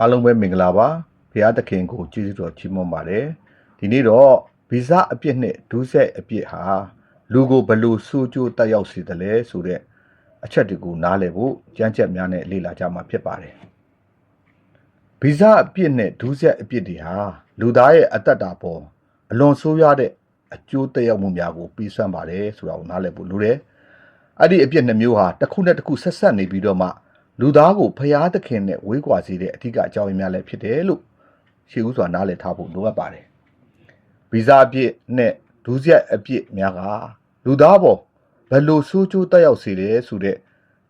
အားလုံးပဲမင်္ဂလာပါဘုရားသခင်ကိုကျေးဇူးတော်ချီးမွမ်းပါတယ်ဒီနေ့တော့ဗီဇအပြစ်နဲ့ဒုစရိုက်အပြစ်ဟာလူကိုဘယ်လို့စူးကြိုးတက်ရောက်စေတယ်လဲဆိုတဲ့အချက်တွေကိုနားလည်ဖို့ကြမ်းကြက်များနဲ့လေ့လာကြမှာဖြစ်ပါတယ်ဗီဇအပြစ်နဲ့ဒုစရိုက်အပြစ်တွေဟာလူသားရဲ့အတ္တတာပေါ်အလွန်ဆိုးရွားတဲ့အကျိုးသက်ရောက်မှုများကိုပြီးဆွမ်းပါတယ်ဆိုတာကိုနားလည်ဖို့လိုတယ်အဲ့ဒီအပြစ်နှမျိုးဟာတစ်ခုနဲ့တစ်ခုဆက်ဆက်နေပြီးတော့မှ လူသားကိုဖျားသခင်နဲ့ဝေးကွာစေတဲ့အထူးအကြောင်းရင်းများလည်းဖြစ်တယ်လို့ရှေးဦးစွာနားလည်ထားဖို့လိုအပ်ပါတယ်ဗီဇအပြစ်နဲ့ဒုစရိုက်အပြစ်များကလူသားပေါ်ဘယ်လိုဆိုးကျိုးတက်ရောက်စေတယ်ဆိုတဲ့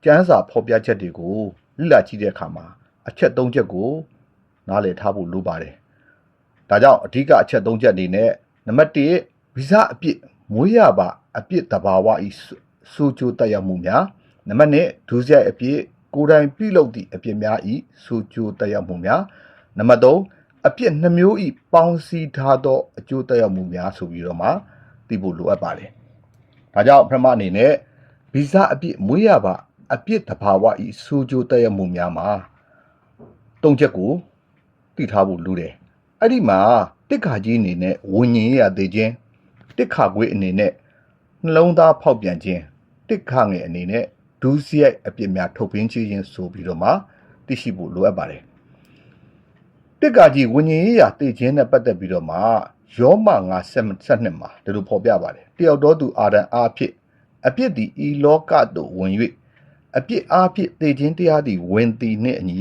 ကျမ်းစာဖော်ပြချက်တွေကိုလေ့လာကြည့်တဲ့အခါမှာအချက်၃ချက်ကိုနားလည်ထားဖို့လိုပါတယ်ဒါကြောင့်အဓိကအချက်၃ချက်အနေနဲ့နံပါတ်၁ဗီဇအပြစ်မွေးရပါအပြစ်တဘာဝဤဆိုးကျိုးတက်ရောက်မှုများနံပါတ်2ဒုစရိုက်အပြစ် ကိုယ်တိုင်ပြုလုပ်သည့်အပြစ်များဤဆိုကြိုးတက်ရောက်မှုများနံပါတ်3အပြစ်နှမျိုးဤပေါင်းစည်းထားသောအကျိုးတက်ရောက်မှုများဆိုပြီးတော့မှသိဖို့လိုအပ်ပါတယ်။ဒါကြောင့်ပထမအနေနဲ့ဗီဇအပြစ်မွေးရပါအပြစ်တဘာဝဤဆိုကြိုးတက်ရောက်မှုများမှာတုံးချက်ကိုသိထားဖို့လိုတယ်။အဲ့ဒီမှာတစ်ခါကြီးအနေနဲ့ဝิญဉ်ရသေးခြင်းတစ်ခါခွေးအနေနဲ့နှလုံးသားဖောက်ပြန်ခြင်းတစ်ခါငယ်အနေနဲ့ ဒုစရိုက်အပြစ်များထုတ်ပင်းခြင်းဆိုပြီးတော့မှသိရှိဖို့လိုအပ်ပါတယ်။တစ်ကကြီးဝิญဉ်ရေးရာသိခြင်းနဲ့ပတ်သက်ပြီးတော့မှယောမ9:12မှာဒီလိုဖော်ပြပါတယ်။တယောက်တော်သူအာဒံအားဖြင့်အပြစ်သည်ဤလောကသို့ဝင်၍အပြစ်အားဖြင့်သိခြင်းတရားသည်ဝင်သည်နှင့်အညီ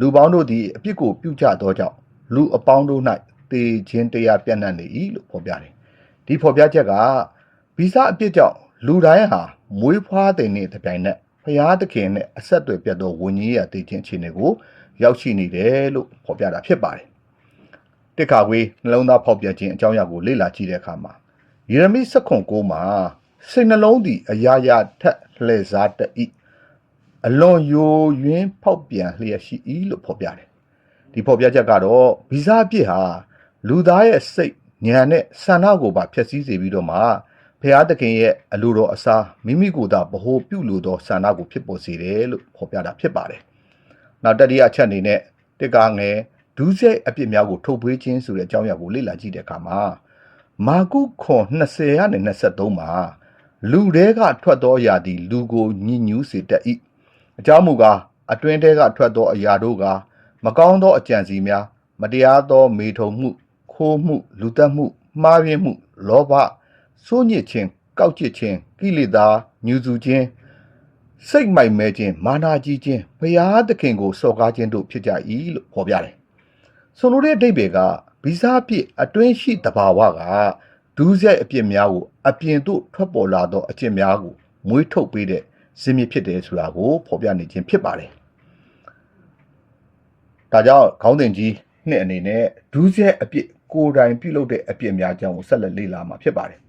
လူပေါင်းတို့သည်အပြစ်ကိုပြုကြသောကြောင့်လူအပေါင်းတို့၌သိခြင်းတရားပြန့်နှံ့နေ၏လို့ဖော်ပြတယ်။ဒီဖော်ပြချက်ကဗီဇအပြစ်ကြောင့်လူတိုင်းဟာ မွေးဖွားတဲ့နေ့တစ်ပြိုင်နက်ဖရာသခင်နဲ့အဆက်အသွယ်ပြတ်သောဝิญဉ်ရတည်ခြင်းအခြေအနေကိုရောက်ရှိနေတယ်လို့ဖော်ပြတာဖြစ်ပါတယ်။တစ်ခါဝေးနှလုံးသားဖော်ပြခြင်းအကြောင်းအရာကိုလေ့လာကြည့်တဲ့အခါမှာယေရမိ16မှာစိတ်နှလုံးသည်အရာရာထက်လှည့်စားတတ်၏အလွန်ယိုယွင်းဖောက်ပြန်လျက်ရှိ၏လို့ဖော်ပြတယ်။ဒီဖော်ပြချက်ကတော့ဗီဇအပြစ်ဟာလူသားရဲ့စိတ်ဉာဏ်နဲ့ဆန္ဒကိုပါဖျက်ဆီးစေပြီးတော့မှ ဖျားသခင်ရဲ့အလိုတော်အစားမိမိကိုယ်သာဗဟိုပြုလိုသောဆန္ဒကိုဖြစ်ပေါ်စေတယ်လို့ဖော်ပြတာဖြစ်ပါတယ်။နောက်တတိယအချက်အနေနဲ့တစ်ကားငယ်ဒူးစိတ်အပြစ်များကိုထုတ်ပေးခြင်းဆိုတဲ့အကြောင်းအရာကိုလေ့လာကြည့်တဲ့အခါမှာမာကုခွန်20ရာနဲ့23မှာလူတဲကထွက်သောအရာသည်လူကိုညှဉ်းညူးစေတတ်၏အကြောင်းမူကားအတွင်းတဲကထွက်သောအရာတို့ကမကောင်းသောအကြံစီများ မတရားသော မေထုံမှု ခိုးမှု လူတက်မှုမှားယွင်းမှု လောဘ စိုးညစ်ခြင်းကောက်ကျစ်ခြင်းကိလေသာညူစုခြင်းစိတ်မိုက်မဲခြင်းမာနာကြီးခြင်းဘုရားသခင်ကိုစော်ကားခြင်းတို့ဖြစ်ကြ၏လို့ဖော်ပြတယ်။ဆိုလိုတဲ့အဓိပ္ပာယ်ကဗီဇအပြစ်အတွင်းရှိတဘာဝကဒူးရိုက်အပြစ်များကိုအပြင်သို့ထွက်ပေါ်လာသောအကျင့်များကိုမွေးထုတ်ပေးတဲ့ဇင်မြစ်ဖြစ်တယ်ဆိုတာကိုဖော်ပြနေခြင်းဖြစ်ပါတယ်။ဒါကြောင့်ခေါင်းစဉ်ကြီးနှစ်အနေနဲ့ဒူးရိုက်အပြစ်ကိုယ်တိုင်ပြုလုပ်တဲ့အပြစ်များကြောင့်ဆက်လက်လေ့လာမှာဖြစ်ပါတယ်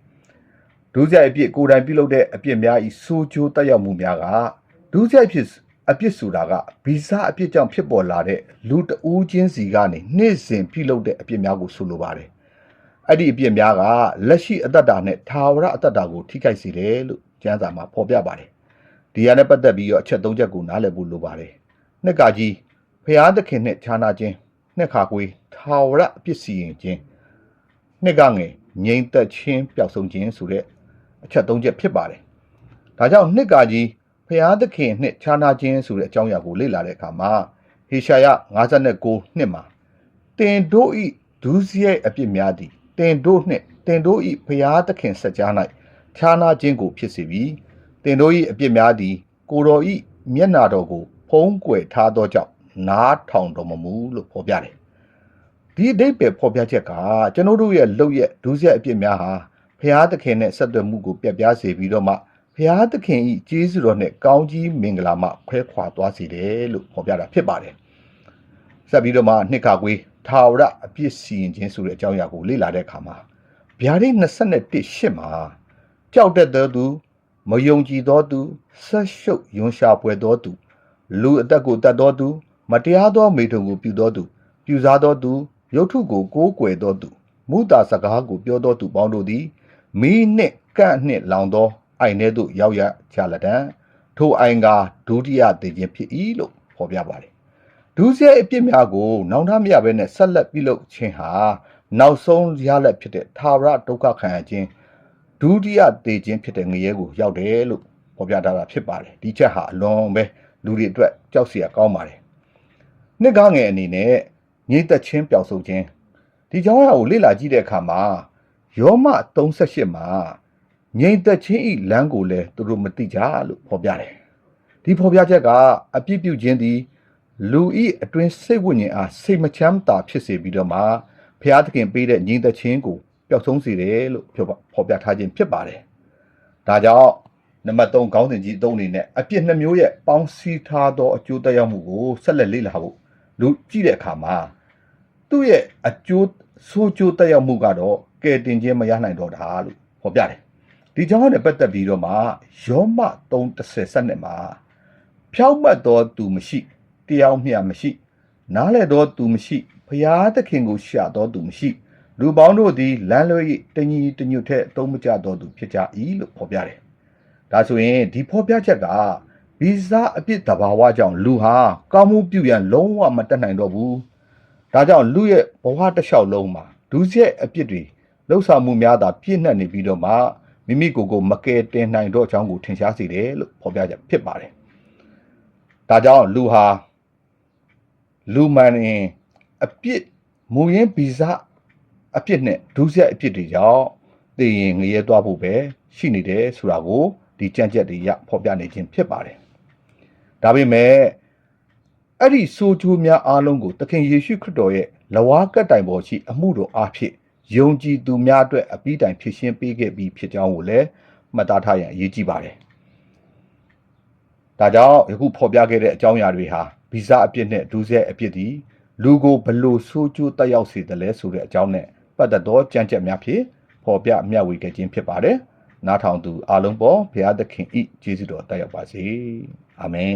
ဒုစရိုက်အပြစ်ကိုယ်တိုင်ပြုလုပ်တဲ့အပြစ်များဤဆိုးကျိုးတက်ရောက်မှုများကဒုစရိုက်ဖြစ်အပြစ်ဆိုတာကဗီဇအပြစ်ကြောင့်ဖြစ်ပေါ်လာတဲ့လူတဦးချင်းစီကနေနေ့စဉ်ပြုလုပ်တဲ့အပြစ်များကိုဆိုလိုပါတယ်။အဲ့ဒီအပြစ်များကလက်ရှိအသက်တာနဲ့ထာဝရအသက်တာကိုထိခိုက်စေတယ်လို့ကျမ်းစာမှာဖော်ပြပါတယ်။ဒီရနဲ့ပတ်သက်ပြီးတော့အချက်၃ချက်ကိုနားလည်ဖို့လိုပါတယ်။နှစ်ကကြီးဖျားသခင်နဲ့ခြားနာခြင်းနှစ်ခါကွေးထာဝရအပြစ်စီရင်ခြင်းနှစ်ကငယ်ငြိမ်သက်ခြင်းပျောက်ဆုံးခြင်းဆိုတဲ့ အချက်၃ချက်ဖြစ်ပါတယ်။ဒါကြောင့်နှစ်ကာကြီးဖျားသခင်နှစ်ခြားနာခြင်းဆိုတဲ့အကြောင်းအရာကိုလေ့လာတဲ့အခါမှာဟေရှာယ59နှစ်မှာတင်တို့ဤဒုစရိုက်အပြစ်များသည်တင်တို့နှင့်တင်တို့ဤဖျားသခင်ဆက်ကြား၌ခြားနာခြင်းကိုဖြစ်စေပြီးတင်တို့ဤအပြစ်များသည် ကိုတော်ဤမျက်နာတော်ကိုဖုံးကွယ်ထားသောကြောင့်နားထောင်တော်မမူလို့ဖော်ပြတယ်။ဒီအဓိပ္ပာယ်ဖော်ပြချက်ကကျွန်တော်တို့ရဲ့လုတ်ရဲ့ဒုစရိုက်အပြစ်များဟာ ဖျားသခင်နဲ့ဆက်သွယ်မှုကိုပြတ်ပြားစေပြီးတော့မှဖျားသခင်ဤကျေးဇူးတော်နဲ့ကောင်းကြီးမင်္ဂလာမှခွဲခွာသွားစေတယ်လို့ဖော်ပြတာဖြစ်ပါတယ်။ဆက်ပြီးတော့မှနှစ်ခါကွေးထာဝရအပြစ်စီရင်ခြင်းဆိုတဲ့အကြောင်းအရာကိုလေ့လာတဲ့အခါမှာဗျာဒိတ်21ရှစ်မှာကြောက်တတ်သောသူမယုံကြည်သောသူဆက်ရှုပ်ယွန်ရှာပွဲသောသူလူအသက်ကိုတတ်သောသူမတရားသောမိထုံကိုပြုသောသူပြူစားသောသူရုတ်ထုကိုကိုးကွယ်သောသူမူတာစကားကိုပြောသောသူပေါင်းတို့သည် မီးနှင့်ကန့်နှင့်လောင်သောအိုင်ထဲသို့ရောက်ရကြလတံထိုအိုင်ကဒုတိယတည်ခြင်းဖြစ်၏လို့ဖော်ပြပါတယ်ဒုစရိုက်အပြစ်များကို နောင်တမရဘဲနဲ့ဆက်လက်ပြုလုပ်ခြင်းဟာနောက်ဆုံးရလဒ်ဖြစ်တဲ့သာဝရဒုက္ခခံရခြင်းဒုတိယတေခြင်းဖြစ်တဲ့ငရဲကိုရောက်တယ်လို့ဖော်ပြထားတာဖြစ်ပါတယ်ဒီချက်ဟာအလွန်ပဲလူတွေအတွက်ကြောက်စရာကောင်းပါတယ်နှစ်ကားငယ်အနေနဲ့ညီသက်ချင်းပျောက်ဆုံးခြင်းဒီကြောင်းအရာကိုလေ့လာကြည့်တဲ့အခါမှာ ယောမ38မှာငြိမ်သက်ချင်းဤလမ်းကိုလည်းသူတို့မသိကြလို့ဖော်ပြတယ်ဒီဖော်ပြချက်ကအပြစ်ပြုခြင်းသည်လူဤအတွင်းစိတ်ဝိညာဉ်အားစိတ်မချမ်းသာဖြစ်စေပြီးတော့မှဘုရားသခင်ပေးတဲ့ညီသက်ချင်းကိုပျောက်ဆုံးစေတယ်လို့ပြောဖော်ပြထားခြင်းဖြစ်ပါတယ်။ဒါကြောင့်နံပါတ်3ခေါင်းစဉ်ကြီး3အနေနဲ့အပြစ်နှမျိုးရဲ့ပေါင်းစည်းထားသောအကျိုးသက်ရောက်မှုကိုဆက်လက်လေ့လာဖို့လူကြည့်တဲ့အခါမှာသူ့ရဲ့အကျိုးဆိုးကျိုးသက်ရောက်မှုကတော့ ကဲတင်ခြင်းမရနိုင်တော့တာလို့ဖော်ပြတယ်။ဒီကြောင့်နဲ့ပတ်သက်ပြီးတော့မှယောမ3:30ဆက်နဲ့မှာဖြောက်မှတ်သောသူမရှိတရားမျှမရှိ နားလဲသောသူမရှိဖျားသခင်ကိုရှာသောသူမရှိလူပေါင်းတို့သည်လမ်းလွဲ၍တညီတညွတ်ထက်အသုံးမကျသောသူဖြစ်ကြ၏လို့ဖော်ပြတယ်။ဒါဆိုရင်ဒီဖော်ပြချက်ကဗီဇအပြစ်တဘာဝကြောင့်လူဟာကောင်းမှုပြုရန်လုံးဝမတတ်နိုင်တော့ဘူး။ဒါကြောင့်လူရဲ့ဘဝတစ်လျှောက်လုံးမှာဒုစရိုက်အပြစ်တွေ လှုပ်ဆောင်မှုများသာပြည့်နှက်နေပြီးတော့မှမိမိကိုယ်ကိုမကယ်တင်နိုင်တော့အကြောင်းကိုထင်ရှားစေတယ်လို့ဖော်ပြချက်ဖြစ်ပါတယ်။ဒါကြောင့်လူဟာလူမှန်ရင်အပြစ်မူရင်းဗီဇအပြစ်နဲ့ဒုစရိုက်အပြစ်တွေကြောင့်သိရင်ငရဲသွားဖို့ပဲရှိနေတယ်ဆိုတာကိုဒီကြံ့ကြက်တွေရဖော်ပြနေခြင်းဖြစ်ပါတယ်။ဒါပေမဲ့အဲ့ဒီဆိုချိုးများအားလုံးကိုသခင်ယေရှုခရစ်တော်ရဲ့လဝါကတ်တိုင်ပေါ်ရှိအမှုတော်အားဖြင့် ယုံကြည်သူများအတွက်အပြီးတိုင်ဖြစ်ရှင်းပေးခဲ့ပြီးဖြစ်ကြောင်းကိုလည်းမှတ်သားထားရန်အရေးကြီးပါတယ်။ဒါကြောင့်ယခုဖော်ပြခဲ့တဲ့အကြောင်းအရာတွေဟာဗီဇအပြစ်နဲ့ဒုစရိုက်အပြစ်ဒီလူကိုဘလို့ဆိုးကျိုးတက်ရောက်စေတယ်လဲဆိုတဲ့အကြောင်းနဲ့ပတ်သက်သောကြံ့ကြက်များဖြင့်ဖော်ပြမျှဝေခဲ့ခြင်းဖြစ်ပါတယ်။နားထောင်သူအားလုံးပေါ်ဘုရားသခင်ဤကျေးဇူးတော်တက်ရောက်ပါစေ။အာမင်